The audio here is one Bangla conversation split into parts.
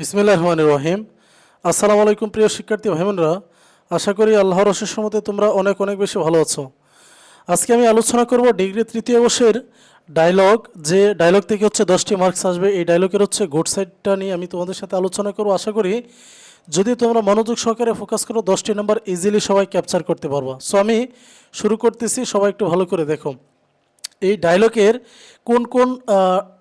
বিসমিল্লাহ রহমান রহিম আসসালামু আলাইকুম প্রিয় শিক্ষার্থী ভাই বোনেরা আশা করি আল্লাহর অশেষ মতে তোমরা অনেক অনেক বেশি ভালো আছো। আজকে আমি আলোচনা করব ডিগ্রি তৃতীয় বর্ষের ডায়লগ যে ডায়লগ থেকে হচ্ছে দশটি মার্কস আসবে, এই ডায়লগের হচ্ছে গুড সাইডটা নিয়ে আমি তোমাদের সাথে আলোচনা করব। আশা করি যদি তোমরা মনোযোগ সহকারে ফোকাস করো, দশটি নাম্বার ইজিলি সবাই ক্যাপচার করতে পারবা। সো আমি শুরু করতেছি, সবাই একটু ভালো করে দেখো। এই ডায়লগের কোন কোন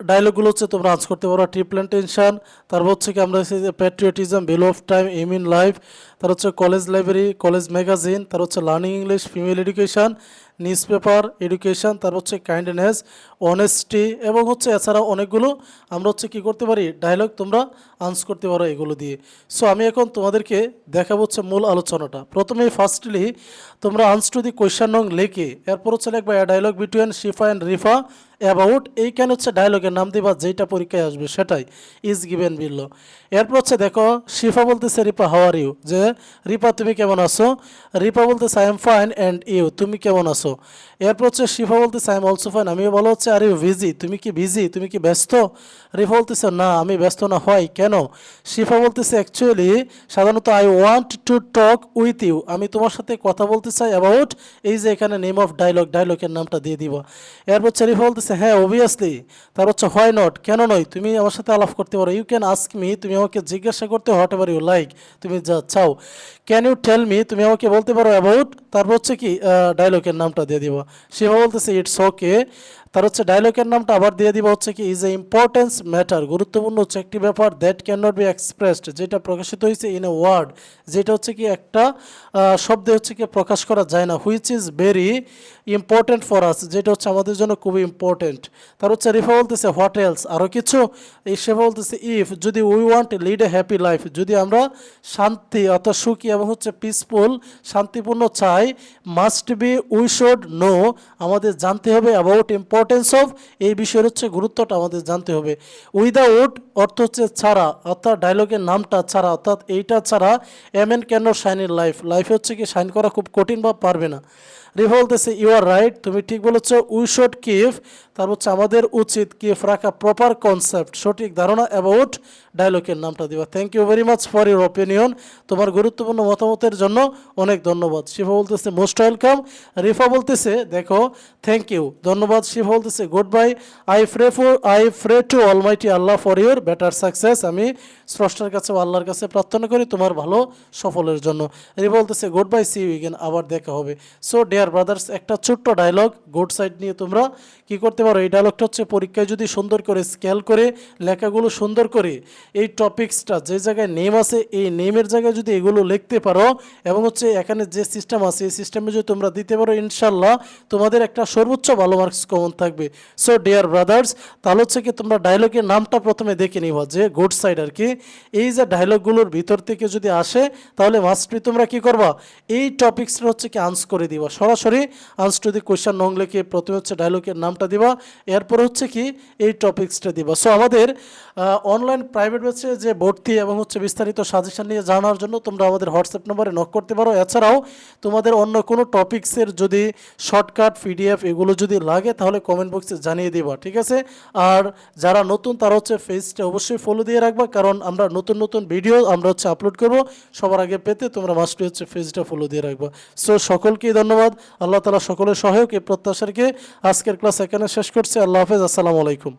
ডায়লগগুলো হচ্ছে তোমরা আজ করতে পারো। ট্রি প্ল্যান্টেশন তারপর হচ্ছে কি আমরা patriotism value of time aim in life তার হচ্ছে কলেজ লাইব্রেরি কলেজ ম্যাগাজিন তার হচ্ছে learning English female education newspaper education তার হচ্ছে কাইন্ডনেস অনেস্টি এবং হচ্ছে এছাড়াও অনেকগুলো আমরা হচ্ছে কি করতে পারি? ডায়লগ তোমরা আনস করতে পারো এগুলো দিয়ে। সো আমি এখন তোমাদেরকে দেখাবো হচ্ছে মূল আলোচনাটা। প্রথমে ফার্স্টলি তোমরা আনস টু দি কোয়েশ্চন নং লেখে এরপর হচ্ছে লিখবা dialogue between Shifa and Rifa about এইখানে হচ্ছে ডায়লগের নাম দিবা যেটা পরীক্ষায় আসবে, সেটাই ইজ গিভেন বিল এরপর হচ্ছে দেখো, শিফা বলতেছে, রিপা হাওয়ার ইউ যে, রিপা, তুমি কেমন আছো? রিপা বলতেছে I am fine and you তুমি কেমন আছো? এরপর হচ্ছে শিফা বলতেছে আই এম অলসো ফাইন আমিও বলো হচ্ছে, আর ইউ বিজি তুমি কি বিজি তুমি কি ব্যস্ত? রিফা বলতেছে, না, আমি ব্যস্ত না হয় কেন? শিফা বলতেছে অ্যাকচুয়ালি সাধারণত I want to talk with you আমি তোমার সাথে কথা বলতে চাই অ্যাবাউট এই যে এখানে নেম অফ ডায়লগ ডায়লগের নামটা দিয়ে দিব। এরপর হচ্ছে রিফা বলতেছে হ্যাঁ অবভিয়াসলি তার হচ্ছে হোয়াই নট কেন নয়? তুমি আমার সাথে আলাপ করতে পারো। ইউ ক্যান আস্ক মি তুমি আমাকে জিজ্ঞাসা করতে হোয়াট এভার ইউ লাইক তুমি যা চাও। ক্যান ইউ টেল মি তুমি আমাকে বলতে পারো অ্যাবাউট তারপর হচ্ছে কি ডায়লগের নামটা দিয়ে দিব। সেভাবে বলতেছে ইটস ওকে তার হচ্ছে ডায়লগের নামটা আবার দিয়ে দিব হচ্ছে কি ইজ এ ইম্পর্টেন্স ম্যাটার গুরুত্বপূর্ণ হচ্ছে একটি ব্যাপার that can not be expressed যেটা প্রকাশিত হয়েছে ইন এ ওয়ার্ড যেটা হচ্ছে কি একটা শব্দে হচ্ছে কি প্রকাশ করা যায় না which is very important for us যেটা হচ্ছে আমাদের জন্য খুবই ইম্পর্টেন্ট তার হচ্ছে রিফা বলতেছে হোয়াট এলস আরও কিছু সেবা বলতেছে ইফ যদি we want lead a happy life যদি আমরা শান্তি অর্থাৎ সুখী এবং হচ্ছে পিসফুল শান্তিপূর্ণ চাই must be we should know আমাদের জানতে হবে অ্যাবাউট ইম্পর্টেন্স অফ এই বিষয়ের হচ্ছে গুরুত্বটা আমাদের জানতে হবে। উইদাউট অর্থ হচ্ছে ছাড়া, অর্থাৎ ডায়লগের নামটা ছাড়া, অর্থাৎ এইটা ছাড়া a man can shine in life লাইফে হচ্ছে কি শাইন করা খুব কঠিন বা পারবে না। রিভা বলতেছে ইউ আর রাইট তুমি ঠিক বলেছ উই শুড কিভ তার হচ্ছে, আমাদের উচিত কিফ রাখা প্রপার কনসেপ্ট সঠিক ধারণা অ্যাবাউট ডায়লগের নামটা দিবা thank you very much for your opinion তোমার গুরুত্বপূর্ণ মতামতের জন্য অনেক ধন্যবাদ। শিফা বলতেছে মোস্ট ওয়েলকাম রিফা বলতেছে, দেখো থ্যাংক ইউ ধন্যবাদ শিফা। বলতেছে good bye I pray for I pray to almighty Allah for your better success আমি স্রষ্টার কাছে ও আল্লাহর কাছে প্রার্থনা করি তোমার ভালো সফলের জন্য। রিফা বলতেছে গুড বাই সি উইগেন আবার দেখা হবে। সো ডিয়ার ব্রাদার্স একটা ছোট্ট ডায়লগ গুড সাইড নিয়ে তোমরা কি করতে পারো? এই ডায়লগটা হচ্ছে পরীক্ষায় যদি সুন্দর করে স্কেল করে, লেখাগুলো সুন্দর করে, এই টপিক্সটা যে জায়গায় নেম আছে, এই নেমের জায়গায় যদি এগুলো লিখতে পারো, এবং হচ্ছে এখানে যে সিস্টেম আছে, এই সিস্টেমে যদি তোমরা দিতে পারো ইনশাল্লাহ তোমাদের একটা সর্বোচ্চ ভালো মার্কস কমন থাকবে। সো ডিয়ার ব্রাদার্স তাহলে হচ্ছে কি তোমরা ডায়লগের নামটা প্রথমে দেখে নিবা যে গুড সাইড আর কি। এই যে ডায়লগগুলোর ভিতর থেকে যদি আসে, তাহলে মাস্ট বি তোমরা কি করবা? এই টপিক্সটা হচ্ছে কি আনস করে দিবা। সরাসরি আনস টু দি কোয়েশ্চেন নং লিখে প্রথমে হচ্ছে ডায়লগের নামটা দিবা, এরপর হচ্ছে কি এই টপিক্সটা দিবা। সো আমাদের অনলাইন প্রাইভেট ব্যাচে যে ভর্তি এবং হচ্ছে বিস্তারিত সাজেশন নিয়ে জানার জন্য তোমরা আমাদের হোয়াটসঅ্যাপ নম্বরে নক করতে পারো। এছাড়াও তোমাদের অন্য কোনো টপিক্সের যদি শর্টকাট পিডিএফ এগুলো যদি লাগে, তাহলে কমেন্ট বক্সে জানিয়ে দিবা, ঠিক আছে? আর যারা নতুন, তারা হচ্ছে ফেসটা অবশ্যই ফলো দিয়ে রাখবা, কারণ আমরা নতুন নতুন ভিডিও আমরা হচ্ছে আপলোড করব। সবার আগে পেতে তোমরা মাস্টলি হচ্ছে ফেসটা ফলো দিয়ে রাখবা। সো সকলকেই ধন্যবাদ। আল্লাহ তালা সকলের সহায়ক, এই প্রত্যাশারকে আজকের ক্লাস এখানে শেষ করছি। আল্লাহ হাফেজ। আসসালামু আলাইকুম।